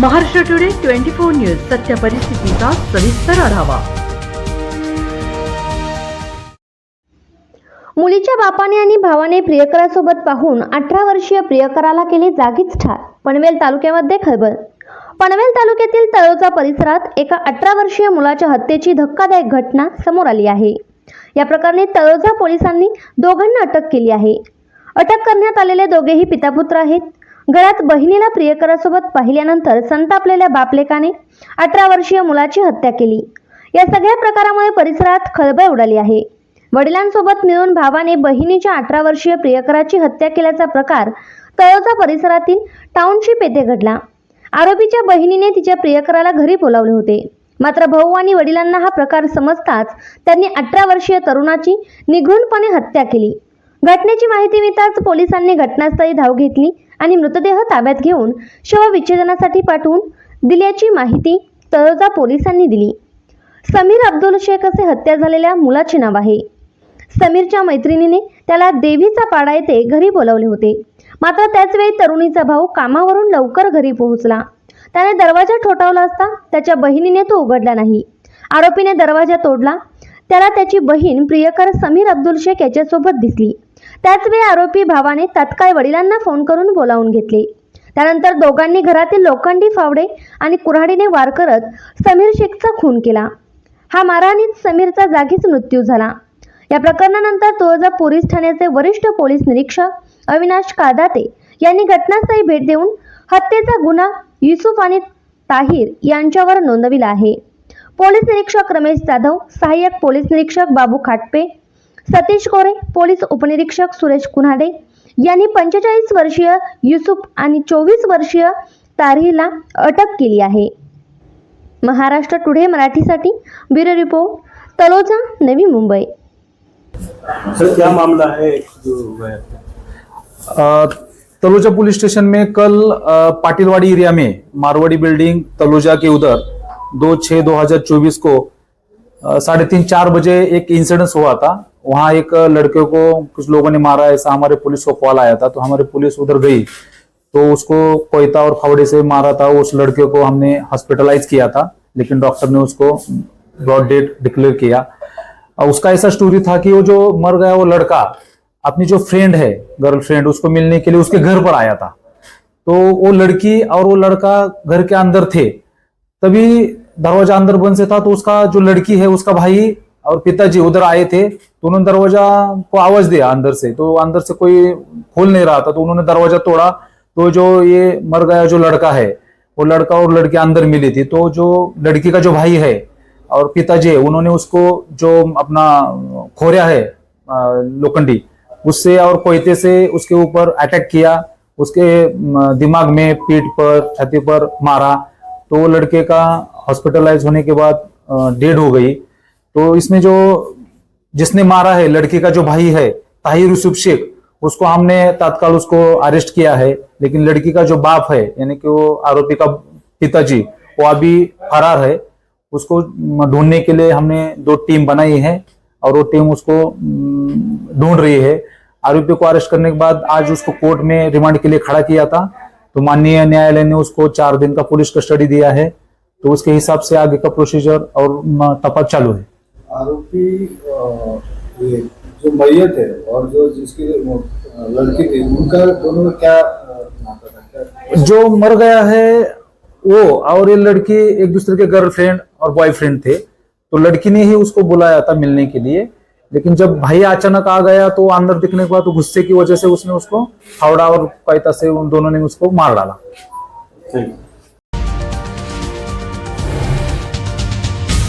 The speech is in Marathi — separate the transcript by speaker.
Speaker 1: Maharashtra today twenty four news सत्य परिस्थितीचा सविस्तर आढावा.
Speaker 2: मुलीच्या बापाने आणि भावाने प्रियकरासोबत पाहून अठरा वर्षीय प्रियकराला केले जागीच ठार. पनवेल तालुक्यामध्ये खळबळ. पनवेल तालुक्यातील तळोजा परिसरात एका अठरा वर्षीय मुलाच्या हत्येची धक्कादायक घटना समोर आली आहे. या प्रकरणी तळोजा पोलिसांनी दोघांना अटक केली आहे. अटक करण्यात आलेले दोघेही पितापुत्र आहेत. घरात बहिणीला प्रियकरासोबत पाहिल्यानंतर संतापलेल्या बापलेकाने अठरा वर्षीय मुलाची हत्या केली. या सगळ्या प्रकारामुळे परिसरात खळबळ उडाली आहे. वडिलांसोबत मिळून भावाने बहिणीच्या अठरा वर्षीय प्रियकराची हत्या केल्याचा प्रकार तळोजा परिसरातील टाउनशिप येथे घडला. आरोपीच्या बहिणीने तिच्या प्रियकराला घरी बोलावले होते. मात्र भाऊ आणि वडिलांना हा प्रकार समजताच त्यांनी अठरा वर्षीय तरुणाची निघूनपणे हत्या केली. घटनेची माहिती मिळताच पोलिसांनी घटनास्थळी धाव घेतली आणि मृतदेह ताब्यात घेऊन शवविच्छेदनासाठी पाठवून दिल्याची माहिती तळोजा पोलिसांनी दिली. समीर अब्दुल शेख असे हत्या झालेल्या मुलाचे नाव आहे. समीरच्या मैत्रिणीने त्याला देवीचा पाडा येथे घरी बोलावले होते. मात्र त्याचवेळी तरुणीचा भाऊ कामावरून लवकर घरी पोहोचला. त्याने दरवाजा ठोठावला असता त्याच्या बहिणीने तो उघडला नाही. आरोपीने दरवाजा तोडला. त्याला त्याची बहीण प्रियकर समीर अब्दुल शेख याच्यासोबत दिसली. त्याचवेळी आरोपी भावाने तात्काळ वडिलांना फोन करून बोलावून घेतले. त्यानंतर दोघांनी घरातील लोखंडी फावडे आणि कुऱ्हाडीने वार करत समीर शेखचा खून केला. हा मारहाणीत समीरचा जागीच मृत्यू झाला. या प्रकरणानंतर तुळजा पोलीस ठाण्याचे वरिष्ठ पोलीस निरीक्षक अविनाश कादाते यांनी घटनास्थळी भेट देऊन हत्येचा गुन्हा युसुफ आणि ताहिर यांच्यावर नोंदविला आहे. पोलीस निरीक्षक रमेश जाधव सहाय्यक पोलीस निरीक्षक बाबू खाटपे सतीश कोरे पोलीस उपनिरीक्षक सुरेश कुन्हाडे यांनी पंचेचाळीस वर्षीय युसुफ आणि चोवीस वर्षीय तारहीला अटक केली आहे. महाराष्ट्र टुडे मराठीसाठी bureau report Taloja Navi Mumbai.
Speaker 3: Sir क्या मामला है?
Speaker 4: तलोजा पुलिस स्टेशन में कल पाटिलवाड़ी एरिया में मारवाड़ी बिल्डिंग तलोजा के उधर दो छः दो हजार चौबीस को साढ़े तीन चार बजे एक इंसिडेंस हुआ था। वहाँ एक लड़के को कुछ लोगों ने मारा, ऐसा हमारे पुलिस को कॉल आया था तो हमारी पुलिस उधर गई तो उसको कोयता और फावड़े से मारा था, उस लड़के को हमने हॉस्पिटलाइज किया था, लेकिन डॉक्टर ने उसको ब्रॉड डेट डिक्लेयर किया। और उसका ऐसा स्टोरी था कि वो जो मर गया, वो लड़का, अपनी जो फ्रेंड है गर्लफ्रेंड उसको मिलने के लिए उसके घर पर आया था। तो वो लड़की और वो लड़का घर के अंदर थे, तभी दरवाज़ा अंदर बंद से था तो उसका जो लड़की है, उसका भाई और पिताजी उधर आए थे तो उन्होंने दरवाज़ा को आवाज़ दिया अंदर से तो अंदर से कोई खोल नहीं रहा था तो उन्होंने दरवाज़ा तोड़ा तो जो ये मर गया जो लड़का है, वो लड़का और लड़की अंदर मिली थी तो जो लड़की का जो भाई है और पिताजी है, उन्होंने उसको जो अपना खोरिया है लोखंडी, उससे और कोयते से उसके ऊपर अटैक किया, उसके दिमाग में पीठ पर, छाती पर मारा तो वो लड़के का हॉस्पिटलाइज होने के बाद डेड हो गई तो इसमें जो जिसने मारा है, लड़की का जो भाई है, ताहिर यूसुफ शेख, उसको हमने तत्काल उसको अरेस्ट किया है। लेकिन लड़की का जो बाप है, यानी कि वो आरोपी का पिताजी, वो अभी फरार है। उसको ढूँढने के लिए हमने दो टीम बनाई है और वो टीम उसको ढूंढ रही है। आरोपी को अरेस्ट करने के बाद आज उसको कोर्ट में रिमांड के लिए खड़ा किया था। तो माननीय न्यायालय ने उसको चार दिन का पुलिस कस्टडी दिया है। तो उसके हिसाब से आगे का प्रोसीजर और तपास चालू है।
Speaker 3: आरोपी ये जो मैयत है और जो जिसकी लड़की थी उनका दोनों में क्या नाता था? क्या
Speaker 4: जो मर गया है वो और ये लड़की एक दूसरे के गर्लफ्रेंड और बॉयफ्रेंड थे तो लड़की ने ही उसको बुलाया था मिलने के लिए। लेकिन जब भाई अचानक आ गया तो अंदर दिखने के बाद तो गुस्से की वजह से उसने उसको हावड़ा और कैता से उन दोनों ने उसको मार डाला।
Speaker 3: ठीक।